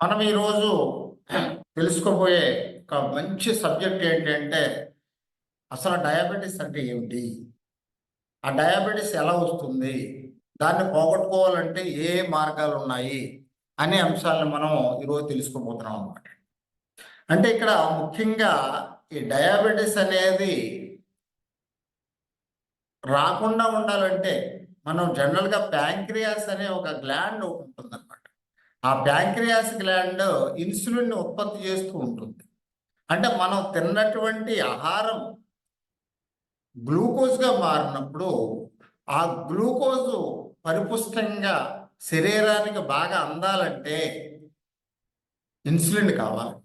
మనం ఈరోజు తెలుసుకోబోయే ఒక మంచి సబ్జెక్ట్ ఏంటంటే అసలు డయాబెటీస్ అంటే ఏమిటి? ఆ డయాబెటీస్ ఎలా వస్తుంది? దాన్ని పోగొట్టుకోవాలంటే ఏ మార్గాలు ఉన్నాయి? అనే అంశాలను మనం ఈరోజు తెలుసుకోబోతున్నాం అనమాట అంటే ఇక్కడ ముఖ్యంగా ఈ డయాబెటీస్ అనేది రాకుండా ఉండాలంటే మనం జనరల్గా ప్యాంక్రియాస్ అనే ఒక గ్లాండ్ ఉంటుంది అనమాట ఆ ప్యాంక్రియాస్ గ్లాండ్ ఇన్సులిన్ ఉత్పత్తి చేస్తూ ఉంటుంది. అంటే మనం తిన్నటువంటి ఆహారం గ్లూకోజ్గా మారినప్పుడు ఆ గ్లూకోజ్ పరిపుష్టంగా శరీరానికి బాగా అందాలంటే ఇన్సులిన్ కావాలి.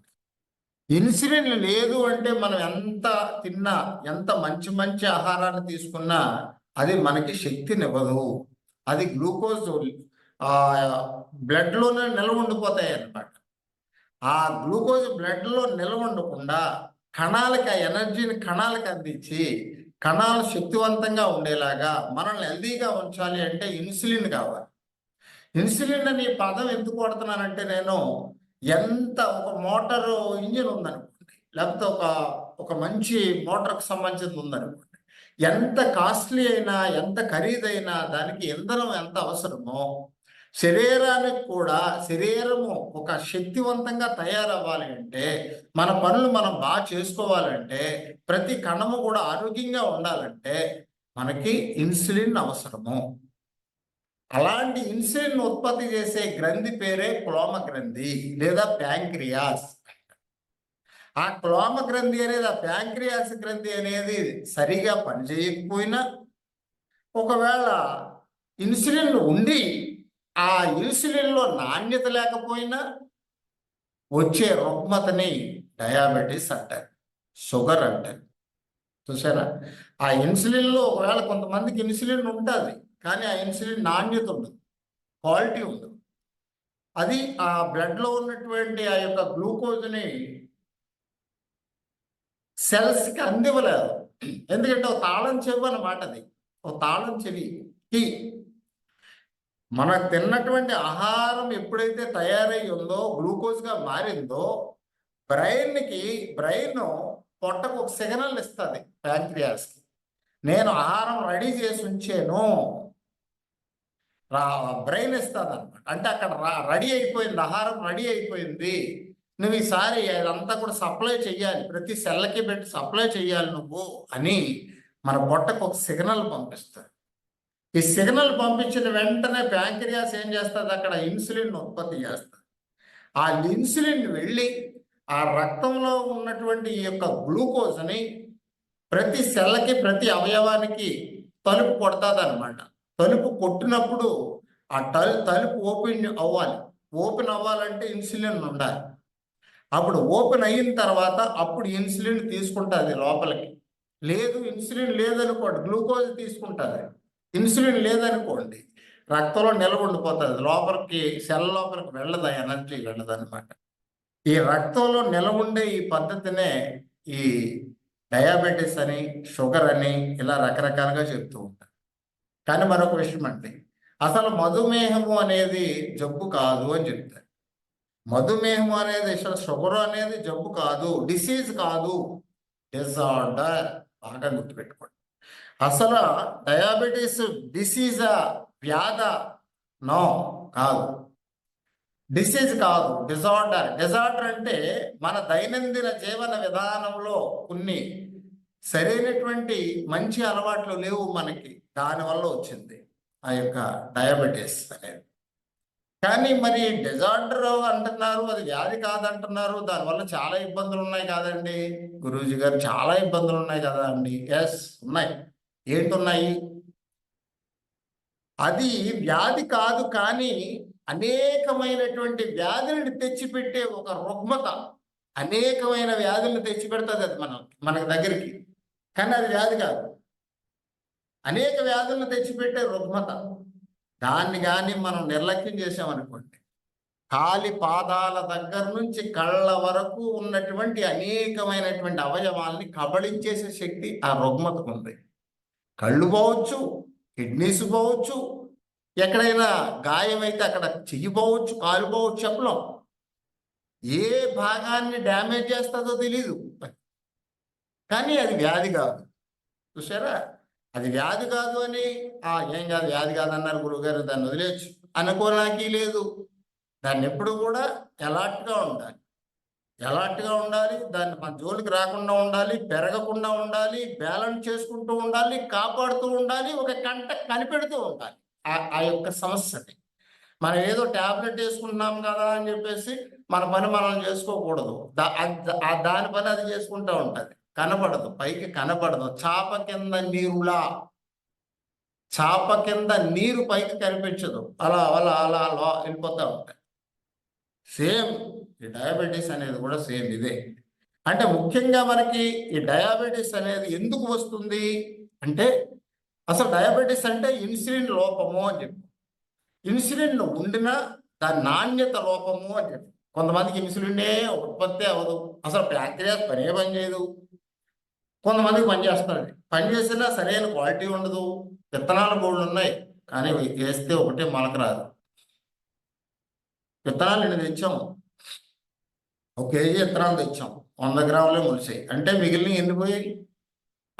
ఇన్సులిన్ లేదు అంటే మనం ఎంత తిన్నా ఎంత మంచి మంచి ఆహారాన్ని తీసుకున్నా అది మనకి శక్తినివ్వదు. అది గ్లూకోజ్ ఆ బ్లడ్లోనే నిల్వ ఉండిపోతాయి అన్నమాట. ఆ గ్లూకోజ్ బ్లడ్లో నిల్వ ఉండకుండా కణాలకి ఆ ఎనర్జీని కణాలకు అందించి కణాలు శక్తివంతంగా ఉండేలాగా మనల్ని హెల్దీగా ఉంచాలి అంటే ఇన్సులిన్ కావాలి. ఇన్సులిన్ అనే పదం ఎందుకు వాడుతున్నానంటే నేను ఎంత ఒక మోటార్ ఇంజిన్ ఉందనుకోండి లేకపోతే ఒక ఒక మంచి మోటార్కి సంబంధించింది ఉందనుకోండి ఎంత కాస్ట్లీ అయినా ఎంత ఖరీదైనా దానికి ఇంధనం ఎంత అవసరమో శరీరానికి కూడా శరీరము ఒక శక్తివంతంగా తయారవ్వాలి అంటే మన పనులు మనం బాగా చేసుకోవాలంటే ప్రతి కణము కూడా ఆరోగ్యంగా ఉండాలంటే మనకి ఇన్సులిన్ అవసరము. అలాంటి ఇన్సులిన్ ఉత్పత్తి చేసే గ్రంథి పేరే క్లోమ గ్రంథి లేదా ప్యాంక్రియాస్ ఆ క్లోమ గ్రంథి అనేది ఆ ప్యాంక్రియాస్ గ్రంథి అనేది సరిగా పనిచేయకపోయినా ఒకవేళ ఇన్సులిన్ ఉండి ఆ ఇన్సులిన్లో నాణ్యత లేకపోయినా వచ్చే రుగ్మతని డయాబెటీస్ అంటారు షుగర్ అంటారు. చూసారా? ఆ ఇన్సులిన్లో ఒకవేళ కొంతమందికి ఇన్సులిన్ ఉంటుంది కానీ ఆ ఇన్సులిన్ నాణ్యత ఉండదు క్వాలిటీ ఉండదు. అది ఆ బ్లడ్లో ఉన్నటువంటి ఆ యొక్క గ్లూకోజ్ని సెల్స్కి అందివ్వలేదు. ఎందుకంటే ఒక తాళం చెవి అన్నమాట అది. ఒక తాళం చెవి టీ మన తిన్నటువంటి ఆహారం ఎప్పుడైతే తయారై ఉందో గ్లూకోజ్గా మారిందో బ్రెయిన్కి బ్రెయిన్ పొట్టకు ఒక సిగ్నల్ ఇస్తుంది ప్యాంక్రియాస్కి. నేను ఆహారం రెడీ చేసి ఉంచాను. రా బ్రెయిన్ ఇస్తుంది అనమాట అంటే అక్కడ రెడీ అయిపోయింది ఆహారం రెడీ అయిపోయింది. నువ్వు ఈసారి అదంతా కూడా సప్లై చెయ్యాలి ప్రతి సెల్లకి పెట్టి సప్లై చెయ్యాలి నువ్వు అని మన పొట్టకు ఒక సిగ్నల్ పంపిస్తుంది. ఈ సిగ్నల్ పంపించిన వెంటనే ప్యాంక్రియాస్ ఏం చేస్తుంది? అక్కడ ఇన్సులిన్ ఉత్పత్తి చేస్తుంది. ఆ ఇన్సులిన్ వెళ్ళి ఆ రక్తంలో ఉన్నటువంటి ఈ యొక్క గ్లూకోజ్ని ప్రతి సెల్లకి ప్రతి అవయవానికి తలుపు కొడుతుంది అనమాట తలుపు కొట్టినప్పుడు ఆ టల్ తలుపు ఓపెన్ అవ్వాలి. ఓపెన్ అవ్వాలంటే ఇన్సులిన్ ఉండాలి. అప్పుడు ఓపెన్ అయిన తర్వాత అప్పుడు ఇన్సులిన్ తీసుకుంటుంది లోపలికి. లేదు ఇన్సులిన్ లేదనుకోండి గ్లూకోజ్ తీసుకుంటుంది. ఇన్సులిన్ లేదనుకోండి రక్తంలో నిల్వ ఉండిపోతుంది. లోపలికి సెల్ లోపలికి వెళ్ళదు ఎనర్జీ వెళ్ళదు అనమాట ఈ రక్తంలో నిల్వ ఉండే ఈ పద్ధతినే ఈ డయాబెటీస్ అని షుగర్ అని ఇలా రకరకాలుగా చెప్తూ ఉంటారు. కానీ మరొక విషయం అంటే అసలు మధుమేహము అనేది జబ్బు కాదు అని చెప్తారు. మధుమేహం అనేది అసలు షుగర్ అనేది జబ్బు కాదు డిసీజ్ కాదు. డిజార్డర్ బాగా గుర్తుపెట్టుకోండి. అసలు డయాబెటీస్ డిసీజ్ వ్యాధ నో కాదు. డిసీజ్ కాదు డిజార్డర్. డిజార్డర్ అంటే మన దైనందిన జీవన విధానంలో కొన్ని సరైనటువంటి మంచి అలవాట్లు లేవు మనకి. దానివల్ల వచ్చింది ఆ యొక్క డయాబెటీస్ అనేది. కానీ మరి డిజార్డర్ అంటున్నారు అది వ్యాధి కాదంటున్నారు. దానివల్ల చాలా ఇబ్బందులు ఉన్నాయి కాదండి. గురూజీ గారు చాలా ఇబ్బందులు ఉన్నాయి కదా అండి ఎస్ ఉన్నాయి. ఏంటున్నాయి? అది వ్యాధి కాదు కానీ అనేకమైనటువంటి వ్యాధులను తెచ్చిపెట్టే ఒక రుగ్మత. అనేకమైన వ్యాధులను తెచ్చిపెడుతుంది అది మనం మనకు దగ్గరికి. కానీ అది వ్యాధి కాదు. అనేక వ్యాధులను తెచ్చిపెట్టే రుగ్మత. దాన్ని కానీ మనం నిర్లక్ష్యం చేసామనుకోండి కాలి పాదాల దగ్గర నుంచి కళ్ళ వరకు ఉన్నటువంటి అనేకమైనటువంటి అవయవాల్ని కబళించేసే శక్తి ఆ రుగ్మతకు ఉంది కళ్ళు పోవచ్చు కిడ్నీస్ పోవచ్చు ఎక్కడైనా గాయం అయితే అక్కడ చెయ్యి పోవచ్చు కాలు పోవచ్చు చెప్పలేం. ఏ భాగాన్ని డ్యామేజ్ చేస్తుందో తెలీదు. కానీ అది వ్యాధి కాదు. చూసారా అది వ్యాధి కాదు అని ఆ ఏం కాదు వ్యాధి కాదు అన్నారు గురువుగారు దాన్ని వదిలేయచ్చు. అనుకోవడానికి లేదు. దాన్ని ఎప్పుడు కూడా అలర్ట్గా ఉండాలి. ఎలాంటిగా ఉండాలి దాన్ని మన జోలికి రాకుండా ఉండాలి పెరగకుండా ఉండాలి బ్యాలెన్స్ చేసుకుంటూ ఉండాలి కాపాడుతూ ఉండాలి ఒక కంట కనిపెడుతూ ఉండాలి. ఆ- ఆ యొక్క సమస్యని మనం ఏదో టాబ్లెట్ వేసుకుంటున్నాం కదా అని చెప్పేసి మన పని మనం చేసుకోకూడదు. అది- ఆ దాని పని అది చేసుకుంటూ ఉంటుంది. కనబడదు పైకి కనబడదు చాప కింద నీరులా. చాప కింద నీరు పైకి కనిపించదు. అలా అలా అలా అలా వెళ్ళిపోతూ ఉంటాయి సేమ్ ఈ డయాబెటీస్ అనేది కూడా సేమ్ ఇదే. అంటే ముఖ్యంగా మనకి ఈ డయాబెటీస్ అనేది ఎందుకు వస్తుంది? అంటే అసలు డయాబెటీస్ అంటే ఇన్సులిన్ లోపము అని చెప్పి. ఇన్సులిన్ ఉండినా దాని నాణ్యత లోపము అని చెప్పి. కొంతమందికి ఇన్సులిన్నే ఉత్పత్తి అవ్వదు. అసలు ప్యాంక్రియాస్ పనే పని చేయదు. కొంతమందికి పనిచేస్తుంది పని చేసినా సరైన క్వాలిటీ ఉండదు. విత్తనాల బోర్డులు ఉన్నాయి. కానీ వేస్తే ఒకటే మొలక రాదు. విత్తనాలు నేను తెచ్చాము. ఒక కేజీ విత్తనాలు తెచ్చాం. వంద గ్రాములే ములిసాయి. అంటే మిగిలిన ఎన్ని పోయాయి?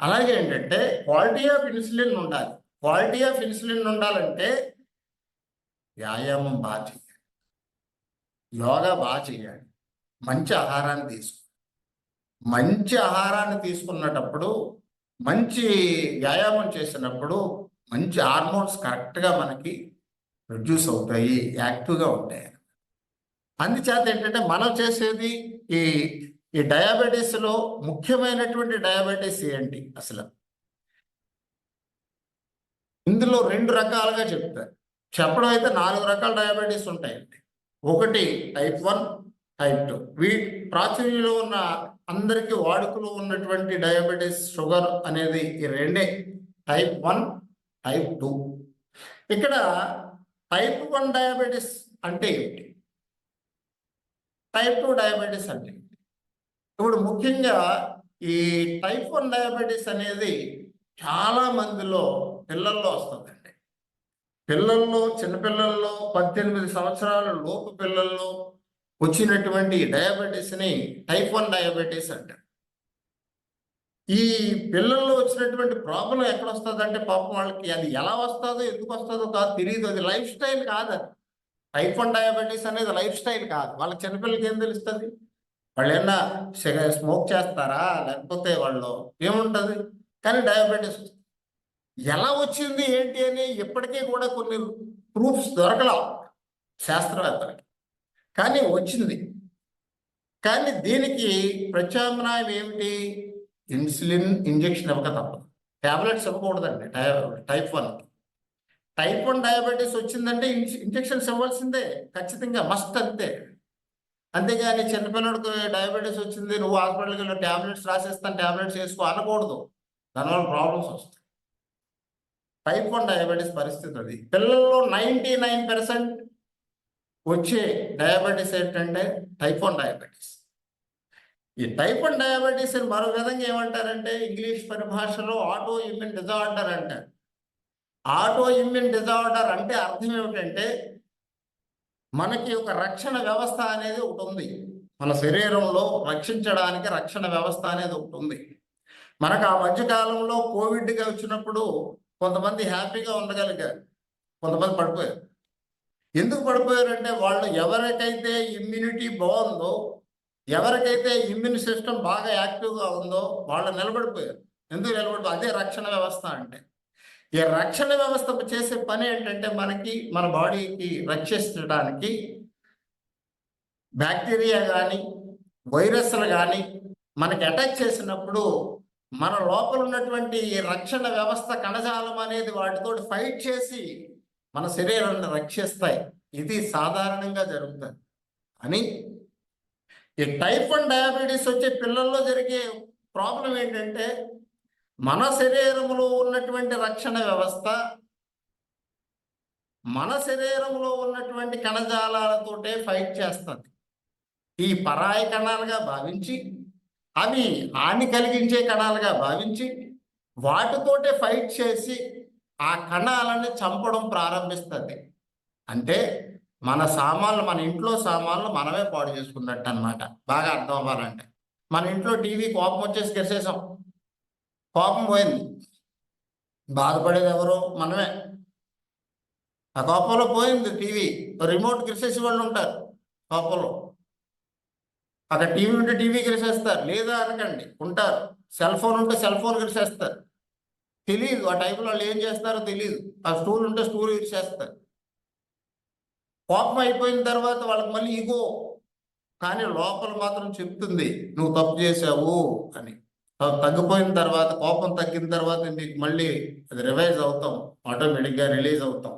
అలాగే ఏంటంటే క్వాలిటీ ఆఫ్ ఇన్సులిన్ ఉండాలి. క్వాలిటీ ఆఫ్ ఇన్సులిన్ ఉండాలంటే వ్యాయామం బాగా చేయాలి యోగా బాగా చేయాలి మంచి ఆహారాన్ని తీసుకో. మంచి ఆహారాన్ని తీసుకున్నటప్పుడు మంచి వ్యాయామం చేసినప్పుడు మంచి హార్మోన్స్ కరెక్ట్గా మనకి ప్రొడ్యూస్ అవుతాయి యాక్టివ్గా ఉంటాయి. అందుచేత ఏంటంటే మనం చేసేది ఈ ఈ డయాబెటీస్లో ముఖ్యమైనటువంటి డయాబెటీస్ ఏంటి అసలు? ఇందులో రెండు రకాలుగా చెప్తారు. చెప్పడం అయితే నాలుగు రకాల డయాబెటీస్ ఉంటాయండి. ఒకటి టైప్ వన్ టైప్ టూ. వీ ప్రాచుర్యంలో ఉన్న అందరికీ వాడుకలో ఉన్నటువంటి డయాబెటీస్ షుగర్ అనేది ఈ రెండే. Type one type two. ఇక్కడ టైప్ వన్ డయాబెటీస్ అంటే ఏంటి? టైప్ టూ డయాబెటీస్ అంటే ఇప్పుడు ముఖ్యంగా ఈ టైప్ వన్ డయాబెటీస్ అనేది చాలా మందిలో పిల్లల్లో వస్తుందండి. పిల్లల్లో చిన్నపిల్లల్లో పద్దెనిమిది సంవత్సరాల లోపు పిల్లల్లో వచ్చినటువంటి డయాబెటీస్ని టైప్ వన్ డయాబెటీస్ అంటారు. ఈ పిల్లల్లో వచ్చినటువంటి ప్రాబ్లం ఎక్కడ వస్తుంది అంటే పాపం వాళ్ళకి అది ఎలా వస్తుందో ఎందుకు వస్తుందో కాదు తెలియదు అది లైఫ్ స్టైల్ కాదు అది. టైప్ వన్ డయాబెటీస్ అనేది లైఫ్ స్టైల్ కాదు. వాళ్ళ చిన్నపిల్లలకి ఏం తెలుస్తుంది? వాళ్ళు ఏమన్నా స్మోక్ చేస్తారా? లేకపోతే వాళ్ళు ఏముంటుంది? కానీ డయాబెటీస్ ఎలా వచ్చింది ఏంటి అని ఇప్పటికీ కూడా కొన్ని ప్రూఫ్స్ దొరకలా శాస్త్రవేత్తలకి. కానీ వచ్చింది. కానీ దీనికి ప్రత్యామ్నాయం ఏమిటి? ఇన్సులిన్ ఇంజెక్షన్ ఇవ్వక తప్పదు. Tablets ఇవ్వకూడదండి. Type one type one diabetes వచ్చిందంటే ఇంజెక్షన్స్ ఇవ్వాల్సిందే ఖచ్చితంగా మస్ట్ అంతే. అంతేగాని చిన్నపిల్లడికి డయాబెటీస్ వచ్చింది నువ్వు హాస్పిటల్కి వెళ్ళి టాబ్లెట్స్ రాసేస్తాను టాబ్లెట్స్ వేసుకో అనకూడదు. దానివల్ల ప్రాబ్లమ్స్ వస్తాయి. టైప్ వన్ డయాబెటీస్ పరిస్థితి అది. పిల్లల్లో నైంటీ నైన్ పర్సెంట్ వచ్చే డయాబెటీస్ ఏంటంటే టైప్ వన్ డయాబెటీస్. ఈ టైప్ వన్ డయాబెటీస్ మరో విధంగా ఏమంటారంటే ఇంగ్లీష్ పరిభాషలో ఆటో ఇమ్యూన్ డిజార్డర్ అంటారు. ఆటో ఇమ్యూన్ డిజార్డర్ అంటే అర్థం ఏమిటంటే మనకి ఒక రక్షణ వ్యవస్థ అనేది ఒకటి ఉంది. మన శరీరంలో రక్షించడానికి రక్షణ వ్యవస్థ అనేది ఒకటి ఉంది. మనకు ఆ మధ్యకాలంలో కోవిడ్గా వచ్చినప్పుడు కొంతమంది హ్యాపీగా ఉండగలిగారు. కొంతమంది పడిపోయారు. ఎందుకు పడిపోయారంటే వాళ్ళు ఎవరికైతే ఇమ్యూనిటీ బాగుందో ఎవరికైతే ఇమ్యూన్ సిస్టమ్ బాగా యాక్టివ్గా ఉందో వాళ్ళు నిలబడిపోయారు. ఎందుకు నిలబడి అదే రక్షణ వ్యవస్థ అంటే ఈ రక్షణ వ్యవస్థ చేసే పని ఏంటంటే మనకి మన బాడీకి రక్షించడానికి బ్యాక్టీరియా కానీ వైరస్లు కానీ మనకి అటాక్ చేసినప్పుడు మన లోపల ఉన్నటువంటి ఈ రక్షణ వ్యవస్థ కణజాలం అనేది వాటితో ఫైట్ చేసి మన శరీరాన్ని రక్షిస్తాయి. ఇది సాధారణంగా జరుగుతుంది. అని ఈ టైప్ వన్ డయాబెటీస్ వచ్చే పిల్లల్లో జరిగే ప్రాబ్లం ఏంటంటే మన శరీరంలో ఉన్నటువంటి రక్షణ వ్యవస్థ మన శరీరంలో ఉన్నటువంటి కణజాలాలతోటే ఫైట్ చేస్తుంది. ఈ పరాయి కణాలుగా భావించి అవి హాని కలిగించే కణాలుగా భావించి వాటితోటే ఫైట్ చేసి ఆ కణాలని చంపడం ప్రారంభిస్తుంది. అంటే మన సామాన్లు మన ఇంట్లో సామాన్లు మనమే పాడు చేసుకున్నట్టు అన్నమాట బాగా అర్థం అవ్వాలంటే. మన ఇంట్లో టీవీ కోపం వచ్చేసి గెసేసాం కోపం పోయింది. బాధపడేది ఎవరు మనమే. ఆ కోపంలో పోయింది టీవీ. రిమోట్ గిరిసేసి వాళ్ళు ఉంటారు కోపంలో. అక్కడ టీవీ ఉంటే టీవీ గిరిసేస్తారు. లేదా అనకండి ఉంటారు. సెల్ ఫోన్ ఉంటే సెల్ ఫోన్ గిరిసేస్తారు. తెలియదు ఆ టైంలో వాళ్ళు ఏం చేస్తారో తెలియదు ఆ స్టూల్ ఉంటే స్టూల్ గిరిసేస్తారు. కోపం అయిపోయిన తర్వాత వాళ్ళకి మళ్ళీ ఇగో కానీ లోపల మాత్రం చెప్తుంది నువ్వు తప్పు చేసావు అని. తగ్గిపోయిన తర్వాత కోపం తగ్గిన తర్వాత నీకు మళ్ళీ అది రివైజ్ అవుతాం. ఆటోమేటిక్గా రిలీజ్ అవుతాం.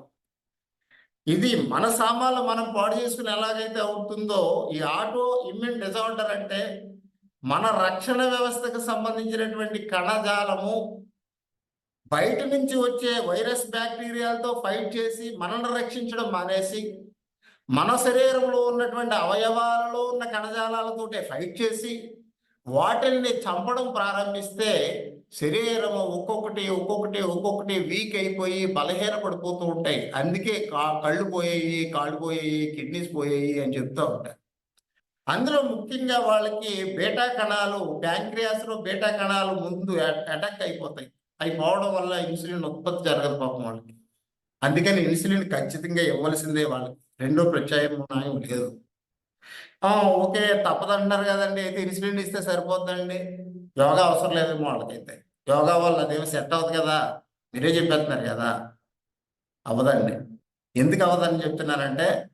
ఇది మన సామాన్లు మనం పాడు చేసుకుని ఎలాగైతే అవుతుందో ఈ ఆటో ఇమ్యూన్ డిజార్డర్ అంటే మన రక్షణ వ్యవస్థకు సంబంధించినటువంటి కణజాలము బయట నుంచి వచ్చే వైరస్ బ్యాక్టీరియాలతో ఫైట్ చేసి మనల్ని రక్షించడం మానేసి మన శరీరంలో ఉన్నటువంటి అవయవాలలో ఉన్న కణజాలాలతోటే ఫైట్ చేసి వాటిని చంపడం ప్రారంభిస్తే శరీరము ఒక్కొక్కటి ఒక్కొక్కటి ఒక్కొక్కటి వీక్ అయిపోయి బలహీన పడిపోతూ ఉంటాయి. అందుకే కా- కళ్ళు పోయాయి కాళ్ళు పోయాయి కిడ్నీస్ పోయాయి అని చెప్తూ ఉంటారు. అందులో ముఖ్యంగా వాళ్ళకి బేటా కణాలు ప్యాంక్రియాస్లో బేటా కణాలు ముందు అటాక్ అయిపోతాయి. అవి పోవడం వల్ల ఇన్సులిన్ ఉత్పత్తి జరగదు పాపం వాళ్ళకి. అందుకని ఇన్సులిన్ ఖచ్చితంగా ఇవ్వాల్సిందే వాళ్ళకి. రెండో ప్రత్యాయం లేదు. ఓకే తప్పదంటున్నారు కదండి. అయితే ఇన్సులిన్ ఇస్తే సరిపోద్దండి. యోగా అవసరం లేదేమో వాళ్ళకైతే. యోగా వల్ల అదేమి సెట్ అవ్వదు కదా. మీరే చెప్పేస్తున్నారు కదా. అవ్వదండి ఎందుకు అవ్వదని చెప్తున్నారంటే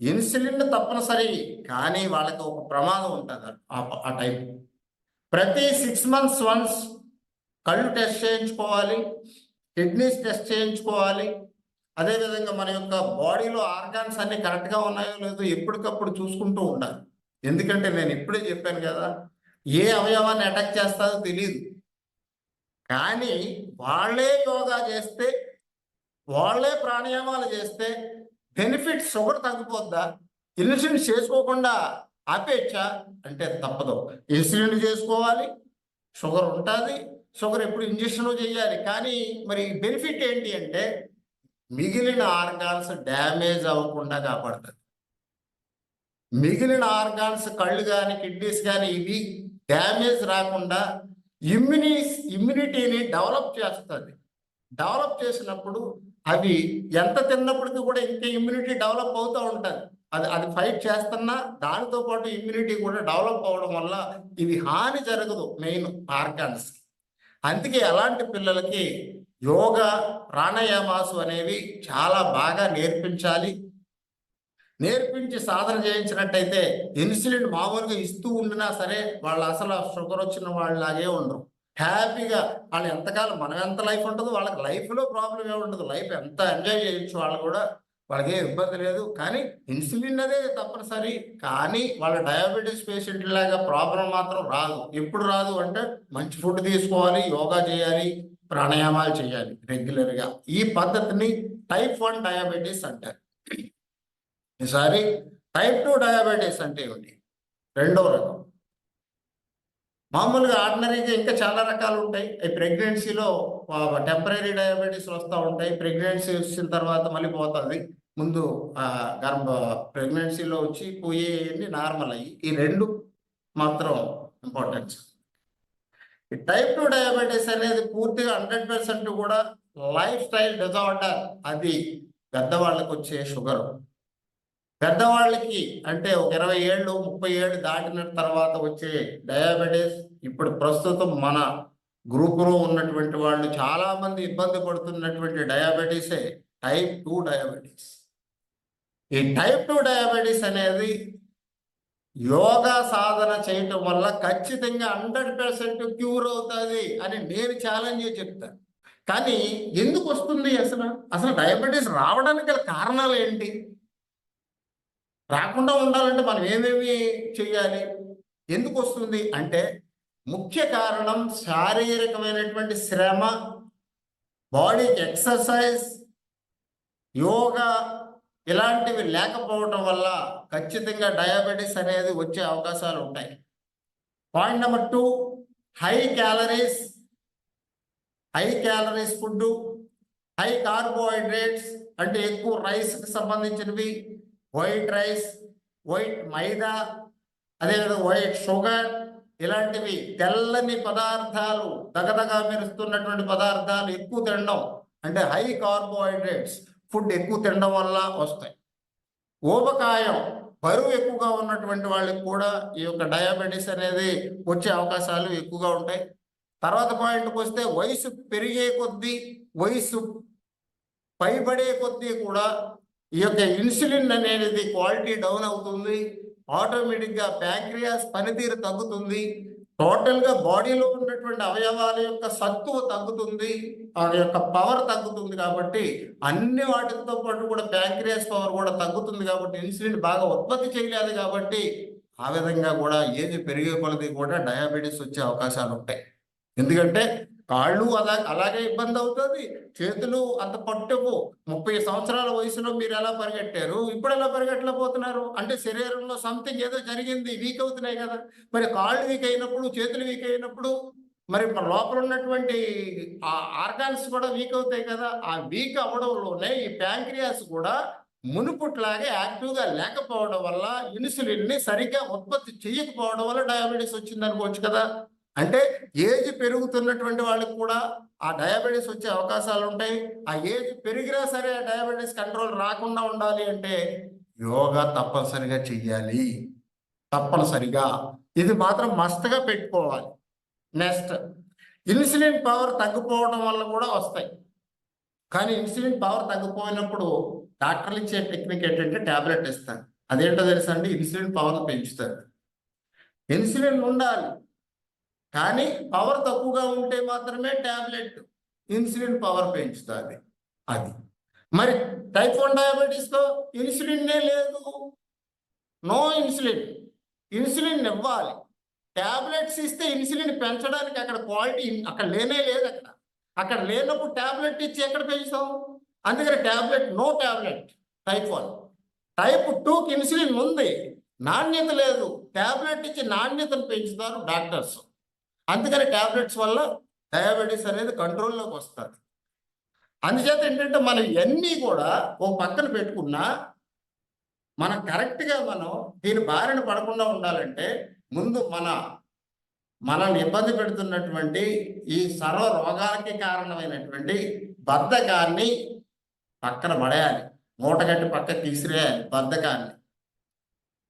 ఇన్సులిన్ తప్పనిసరి కానీ వాళ్ళకి ఒక ప్రమాదం ఉంటుంది ఆ- ఆ ప్రతి సిక్స్ మంత్స్ వన్స్ కళ్ళు టెస్ట్ చేయించుకోవాలి కిడ్నీస్ టెస్ట్ చేయించుకోవాలి అదేవిధంగా మన యొక్క బాడీలో ఆర్గాన్స్ అన్ని కరెక్ట్గా ఉన్నాయో లేదో ఎప్పటికప్పుడు చూసుకుంటూ ఉండాలి. ఎందుకంటే నేను ఇప్పుడే చెప్పాను కదా ఏ అవయవాన్ని అటాక్ చేస్తారో తెలియదు కానీ వాళ్ళే యోగా చేస్తే వాళ్ళే ప్రాణాయామాలు చేస్తే బెనిఫిట్ షుగర్ తగ్గిపోద్దా? ఇన్సులిన్ చేసుకోకుండా ఆపేచ్చా అంటే తప్పదు. ఇన్సులిన్ చేసుకోవాలి షుగర్ ఉంటుంది షుగర్ ఎప్పుడు ఇంజెక్షన్ చేయాలి. కానీ మరి బెనిఫిట్ ఏంటి అంటే మిగిలిన ఆర్గాన్స్ డ్యామేజ్ అవ్వకుండా కాపాడుతుంది మిగిలిన ఆర్గాన్స్ కళ్ళు కానీ కిడ్నీస్ కానీ ఇవి డ్యామేజ్ రాకుండా ఇమ్యూని ఇమ్యూనిటీని డెవలప్ చేస్తుంది డెవలప్ చేసినప్పుడు అవి ఎంత తిన్నప్పటికీ కూడా ఇంకా ఇమ్యూనిటీ డెవలప్ అవుతూ ఉంటుంది. అది అది ఫైట్ చేస్తున్నా దానితో పాటు ఇమ్యూనిటీ కూడా డెవలప్ అవడం వల్ల ఇవి హాని జరగదు మెయిన్ ఆర్గాన్స్. అందుకే అలాంటి పిల్లలకి యోగా ప్రాణాయామాసు అనేవి చాలా బాగా నేర్పించాలి. నేర్పించి సాధన చేయించినట్టయితే ఇన్సులిన్ మామూలుగా ఇస్తూ ఉండినా సరే వాళ్ళు అసలు షుగర్ వచ్చిన వాళ్ళలాగే ఉండరు. హ్యాపీగా వాళ్ళు ఎంతకాలం మనం ఎంత లైఫ్ ఉంటుందో వాళ్ళకి లైఫ్లో ప్రాబ్లం ఏమి ఉండదు. లైఫ్ ఎంత ఎంజాయ్ చేయొచ్చు వాళ్ళు కూడా వాళ్ళకి ఏ ఇబ్బంది లేదు. కానీ ఇన్సులిన్ అదే తప్పనిసరి. కానీ వాళ్ళ డయాబెటీస్ పేషెంట్ లాగా ప్రాబ్లం మాత్రం రాదు. ఎప్పుడు రాదు అంటే మంచి ఫుడ్ తీసుకోవాలి యోగా చేయాలి ప్రాణాయామాలు చేయాలి రెగ్యులర్గా ఈ పద్ధతిని టైప్ వన్ డయాబెటీస్ అంటారు. ఈసారి టైప్ టూ డయాబెటీస్ అంటే ఏమిటి? రెండో రకం. మామూలుగా ఆర్డినరీగా ఇంకా చాలా రకాలు ఉంటాయి. ఈ ప్రెగ్నెన్సీలో టెంపరీ డయాబెటీస్ వస్తూ ఉంటాయి. ప్రెగ్నెన్సీ వచ్చిన తర్వాత మళ్ళీ పోతుంది. ముందు గర్భ ప్రెగ్నెన్సీలో వచ్చి పోయేవి నార్మల్ అయ్యి. ఈ రెండు మాత్రం ఇంపార్టెన్స్ ఈ టైప్ టూ డయాబెటీస్ అనేది పూర్తిగా హండ్రెడ్ పర్సెంట్ కూడా లైఫ్ స్టైల్ డిజార్డర్ అది పెద్దవాళ్ళకి వచ్చే షుగర్ పెద్దవాళ్ళకి అంటే ఒక ఇరవై ఏళ్ళు ముప్పై ఏళ్ళు దాటిన తర్వాత వచ్చే డయాబెటీస్ ఇప్పుడు ప్రస్తుతం మన గ్రూపులో ఉన్నటువంటి వాళ్ళు చాలా మంది ఇబ్బంది పడుతున్నటువంటి డయాబెటీసే టైప్ టూ డయాబెటీస్ ఈ టైప్ టూ డయాబెటీస్ అనేది యోగా సాధన చేయటం వల్ల ఖచ్చితంగా హండ్రెడ్ పర్సెంట్ క్యూర్ అవుతుంది అని నేను ఛాలెంజ్ చెప్తాను కానీ ఎందుకు వస్తుంది అసలు? అసలు డయాబెటీస్ రావడానికి గల కారణాలు ఏంటి? రాకుండా ఉండాలంటే మనం ఏమేమి చేయాలి ఎందుకు వస్తుంది? అంటే ముఖ్య కారణం శారీరకమైనటువంటి శ్రమ బాడీకి ఎక్సర్సైజ్ యోగా ఇలాంటివి లేకపోవటం వల్ల ఖచ్చితంగా డయాబెటీస్ అనేది వచ్చే అవకాశాలు ఉంటాయి. Point number two high calories high calories food high carbohydrates అంటే ఎక్కువ రైస్కి సంబంధించినవి వైట్ రైస్ వైట్ మైదా అదేవిధంగా వైట్ షుగర్ ఇలాంటివి తెల్లని పదార్థాలు దగదగా మెరుస్తున్నటువంటి పదార్థాలు ఎక్కువ తినడం అంటే హై కార్బోహైడ్రేట్స్ ఫుడ్ ఎక్కువ తినడం వల్ల వస్తాయి. ఊబకాయం బరువు ఎక్కువగా ఉన్నటువంటి వాళ్ళకి కూడా ఈ యొక్క డయాబెటీస్ అనేది వచ్చే అవకాశాలు ఎక్కువగా ఉంటాయి. తర్వాత పాయింట్కి వస్తే వయసు పెరిగే కొద్దీ వయసు పైబడే కొద్దీ కూడా ఈ యొక్క ఇన్సులిన్ అనేది క్వాలిటీ డౌన్ అవుతుంది. ఆటోమేటిక్గా ప్యాంక్రియాస్ పనితీరు తగ్గుతుంది. టోటల్గా బాడీలో ఉన్నటువంటి అవయవాల యొక్క సత్తువ తగ్గుతుంది ఆ యొక్క పవర్ తగ్గుతుంది కాబట్టి అన్ని వాటితో పాటు కూడా ప్యాంక్రియాస్ పవర్ కూడా తగ్గుతుంది కాబట్టి ఇన్సులిన్ బాగా ఉత్పత్తి చేయలేదు కాబట్టి ఆ విధంగా కూడా ఏజ్ పెరిగే కొలది కూడా డయాబెటీస్ వచ్చే అవకాశాలు ఉంటాయి. ఎందుకంటే కాళ్ళు అలా అలాగే ఇబ్బంది అవుతుంది. చేతులు అంత పట్టుకు. ముప్పై సంవత్సరాల వయసులో మీరు ఎలా పరిగెట్టారు? ఇప్పుడు ఎలా పరిగెట్టలేకపోతున్నారు? అంటే శరీరంలో సంథింగ్ ఏదో జరిగింది వీక్ అవుతున్నాయి కదా. మరి కాళ్ళు వీక్ అయినప్పుడు చేతులు వీక్ అయినప్పుడు మరి లోపల ఉన్నటువంటి ఆ ఆర్గాన్స్ కూడా వీక్ అవుతాయి కదా. ఆ వీక్ అవ్వడంలోనే ఈ ప్యాంక్రియాస్ కూడా మునుపుట్లాగే యాక్టివ్గా లేకపోవడం వల్ల ఇన్సులిన్ని సరిగ్గా ఉత్పత్తి చేయకపోవడం వల్ల డయాబెటీస్ వచ్చింది అనుకోవచ్చు కదా. అంటే ఏజ్ పెరుగుతున్నటువంటి వాళ్ళకి కూడా ఆ డయాబెటీస్ వచ్చే అవకాశాలు ఉంటాయి. ఆ ఏజ్ పెరిగినా సరే ఆ డయాబెటీస్ కంట్రోల్ రాకుండా ఉండాలి అంటే యోగా తప్పనిసరిగా చెయ్యాలి. తప్పనిసరిగా. ఇది మాత్రం మస్తుగా పెట్టుకోవాలి. నెక్స్ట్ ఇన్సులిన్ పవర్ తగ్గిపోవడం వల్ల కూడా వస్తాయి. కానీ ఇన్సులిన్ పవర్ తగ్గిపోయినప్పుడు డాక్టర్లు ఇచ్చే టెక్నిక్ ఏంటంటే టాబ్లెట్ ఇస్తారు. అదేంటో తెలుసా అండి? ఇన్సులిన్ పవర్ పెంచుతారు. ఇన్సులిన్ ఉండాలి. కానీ పవర్ తక్కువగా ఉంటే మాత్రమే టాబ్లెట్ ఇన్సులిన్ పవర్ పెంచుతుంది. అది. మరి టైప్ వన్ డయాబెటీస్లో ఇన్సులిన్నే లేదు. No insulin. ఇన్సులిన్ ఇవ్వాలి. టాబ్లెట్స్ ఇస్తే ఇన్సులిన్ పెంచడానికి అక్కడ క్వాలిటీ అక్కడ లేనే లేదు అక్కడ. అక్కడ లేనప్పుడు టాబ్లెట్ ఇచ్చి ఎక్కడ పెంచుతాం? అందుకని tablet no tablet type one. Type టూకి ఇన్సులిన్ ఉంది. నాణ్యత లేదు. టాబ్లెట్ ఇచ్చి నాణ్యతను పెంచుతారు డాక్టర్స్. అందుకని టాబ్లెట్స్ వల్ల డయాబెటీస్ అనేది కంట్రోల్లోకి వస్తుంది. అందుచేత ఏంటంటే మనం ఇవన్నీ కూడా ఓ పక్కన పెట్టుకున్నా మనం కరెక్ట్గా మనం దీని బారిన పడకుండా ఉండాలంటే ముందు మన మనల్ని ఇబ్బంది పెడుతున్నటువంటి ఈ సర్వ రోగాలకి కారణమైనటువంటి బద్ధకాన్ని పక్కన పడేయాలి. మూటగట్టి పక్కకి తీసిరేయాలి బద్ధకాన్ని.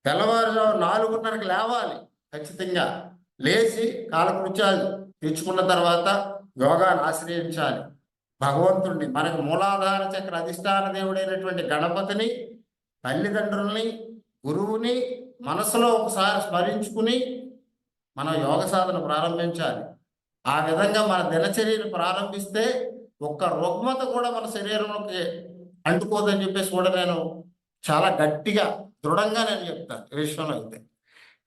తెల్లవారుజాము నాలుగున్నరకు లేవాలి ఖచ్చితంగా. లేచి కాలకృత్యాలు తెచ్చుకున్న తర్వాత యోగాను ఆశ్రయించాలి. భగవంతుణ్ణి మనకు మూలాధార చక్ర అధిష్టాన దేవుడైనటువంటి గణపతిని తల్లిదండ్రుల్ని గురువుని మనసులో ఒకసారి స్మరించుకుని మనం యోగ సాధన ప్రారంభించాలి. ఆ విధంగా మన దినచర్యను ప్రారంభిస్తే ఒక్క రుగ్మత కూడా మన శరీరంలోకి అంటుకోదని చెప్పేసి కూడా నేను చాలా గట్టిగా దృఢంగా నేను చెప్తాను ఈ విషయంలో అయితే.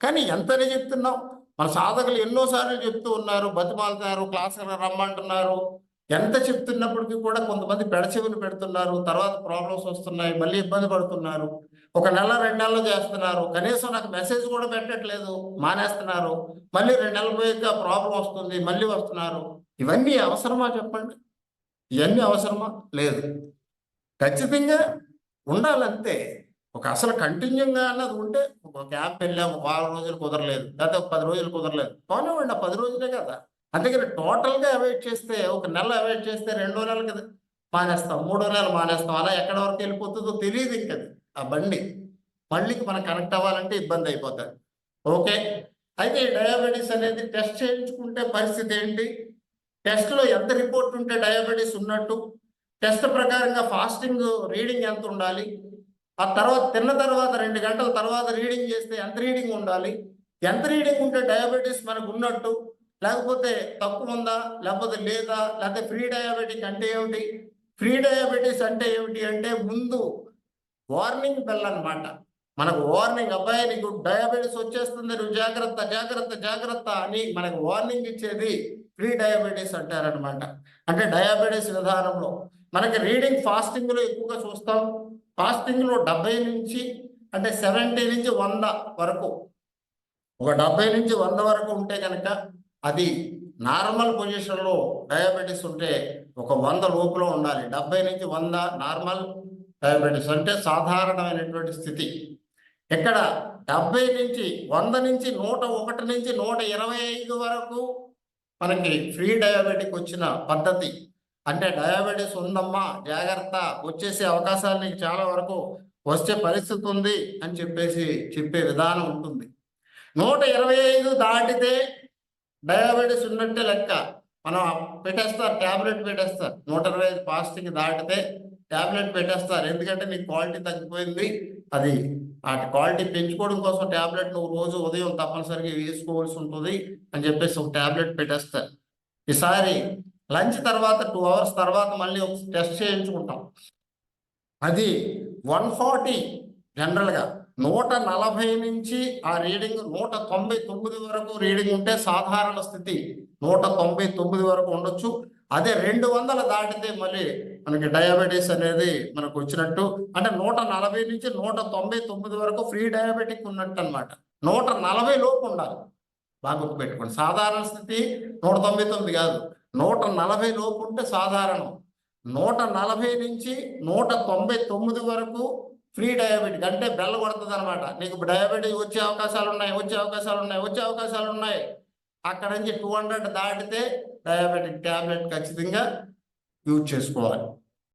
కానీ ఎంతనే చెప్తున్నావు మన సాధకులు ఎన్నోసార్లు చెప్తూ ఉన్నారు బతిమాలుతున్నారు క్లాసులు రమ్మంటున్నారు. ఎంత చెప్తున్నప్పటికీ కూడా కొంతమంది పెడచెవులు పెడుతున్నారు తర్వాత ప్రాబ్లమ్స్ వస్తున్నాయి మళ్ళీ ఇబ్బంది పడుతున్నారు. ఒక నెల రెండు నెలలు చేస్తున్నారు. కనీసం నాకు మెసేజ్ కూడా పెట్టట్లేదు మానేస్తున్నారు. మళ్ళీ రెండు నెలలు పోయాక ప్రాబ్లం వస్తుంది మళ్ళీ వస్తున్నారు. ఇవన్నీ అవసరమా చెప్పండి? ఇవన్నీ అవసరమా? లేదు. ఖచ్చితంగా ఉండాలంతే. ఒక అసలు కంటిన్యూగా అన్నది ఉంటే ఒక క్యాంప్ వెళ్ళాము వారం రోజులు కుదరలేదు. లేకపోతే ఒక పది రోజులు కుదరలేదు. పోనివ్వండి ఆ పది రోజులే కదా. అందుకని టోటల్గా అవాయిడ్ చేస్తే ఒక నెల అవాయిడ్ చేస్తే రెండో నెల కదా. మానేస్తాం మూడో నెల మానేస్తాం. అలా ఎక్కడ వరకు వెళ్ళిపోతుందో తెలియదు ఇంకది ఆ బండి. మళ్ళీకి మనం కనెక్ట్ అవ్వాలంటే ఇబ్బంది అయిపోతుంది. ఓకే. అయితే డయాబెటీస్ అనేది టెస్ట్ చేయించుకుంటే పరిస్థితి ఏంటి? టెస్ట్లో ఎంత రిపోర్ట్ ఉంటే డయాబెటీస్ ఉన్నట్టు? టెస్ట్ ప్రకారంగా ఫాస్టింగ్ రీడింగ్ ఎంత ఉండాలి? ఆ తర్వాత తిన్న తర్వాత రెండు గంటల తర్వాత రీడింగ్ చేస్తే ఎంత రీడింగ్ ఉండాలి? ఎంత రీడింగ్ ఉంటే డయాబెటీస్ మనకు ఉన్నట్టు? లేకపోతే తక్కువ ఉందా? లేకపోతే లేదా? లేకపోతే ఫ్రీ డయాబెటిక్ అంటే ఏమిటి? ఫ్రీ డయాబెటీస్ అంటే ఏమిటి అంటే ముందు వార్నింగ్ బెల్ అనమాట మనకు వార్నింగ్ అబ్బాయి నీకు డయాబెటీస్ వచ్చేస్తుంది నువ్వు జాగ్రత్త జాగ్రత్త జాగ్రత్త అని మనకు వార్నింగ్ ఇచ్చేది ప్రీ డయాబెటీస్ అంటారనమాట అంటే డయాబెటీస్ విధానంలో మనకి రీడింగ్ ఫాస్టింగ్లో ఎక్కువగా చూస్తాం. ఫాస్టింగ్లో డెబ్బై నుంచి అంటే సెవెంటీ నుంచి వంద వరకు. ఒక డెబ్బై నుంచి వంద వరకు ఉంటే కనుక అది నార్మల్ పొజిషన్లో డయాబెటీస్ ఉంటే ఒక వంద లోపల ఉండాలి. డెబ్బై నుంచి వంద నార్మల్ డయాబెటీస్ అంటే సాధారణమైనటువంటి స్థితి. ఇక్కడ డెబ్బై నుంచి వంద నుంచి నూట ఒకటి నుంచి నూట ఇరవై ఐదు వరకు మనకి ఫ్రీ డయాబెటిక్ వచ్చిన పద్ధతి. అంటే డయాబెటీస్ ఉందమ్మా జాగ్రత్త వచ్చేసే అవకాశాలు నీకు చాలా వరకు వచ్చే పరిస్థితి ఉంది అని చెప్పేసి చెప్పే విధానం ఉంటుంది. నూట ఇరవై ఐదు దాటితే డయాబెటీస్ ఉన్నట్టే లెక్క. మనం పెట్టేస్తారు ట్యాబ్లెట్ పెట్టేస్తారు. నూట ఇరవై ఐదు ఫాస్టింగ్ దాటితే ట్యాబ్లెట్ పెట్టేస్తారు. ఎందుకంటే నీ క్వాలిటీ తగ్గిపోయింది అది ఆ క్వాలిటీ పెంచుకోవడం కోసం ట్యాబ్లెట్ నువ్వు రోజు ఉదయం తప్పనిసరిగా వేసుకోవాల్సి ఉంటుంది అని చెప్పేసి ఒక ట్యాబ్లెట్ పెట్టేస్తారు ఈసారి లంచ్ తర్వాత టూ అవర్స్ తర్వాత మళ్ళీ ఒక టెస్ట్ చేయించుకుంటాం. అది వన్ ఫార్టీ జనరల్గా నూట నలభై నుంచి ఆ రీడింగ్ నూట తొంభై తొమ్మిది వరకు రీడింగ్ ఉంటే సాధారణ స్థితి. నూట తొంభై తొమ్మిది వరకు ఉండొచ్చు. అదే రెండు వందల దాటితే మళ్ళీ మనకి డయాబెటీస్ అనేది మనకు వచ్చినట్టు అంటే నూట నలభై నుంచి నూట తొంభై తొమ్మిది వరకు ఫ్రీ డయాబెటిక్ ఉన్నట్టు అనమాట నూట నలభై లోపు ఉండాలి. బాగా గుర్తుపెట్టుకోండి. సాధారణ స్థితి నూట తొంభై తొమ్మిది కాదు. నూట నలభై లోపు ఉంటే సాధారణం. నూట నలభై నుంచి నూట తొంభై తొమ్మిది వరకు ఫ్రీ డయాబెటిక్ అంటే బెల్ల కొడుతుంది అనమాట నీకు డయాబెటీస్ వచ్చే అవకాశాలు ఉన్నాయి వచ్చే అవకాశాలు ఉన్నాయి వచ్చే అవకాశాలు ఉన్నాయి. అక్కడ నుంచి టూ హండ్రెడ్ దాటితే డయాబెటిక్ ట్యాబ్లెట్ ఖచ్చితంగా యూజ్ చేసుకోవాలి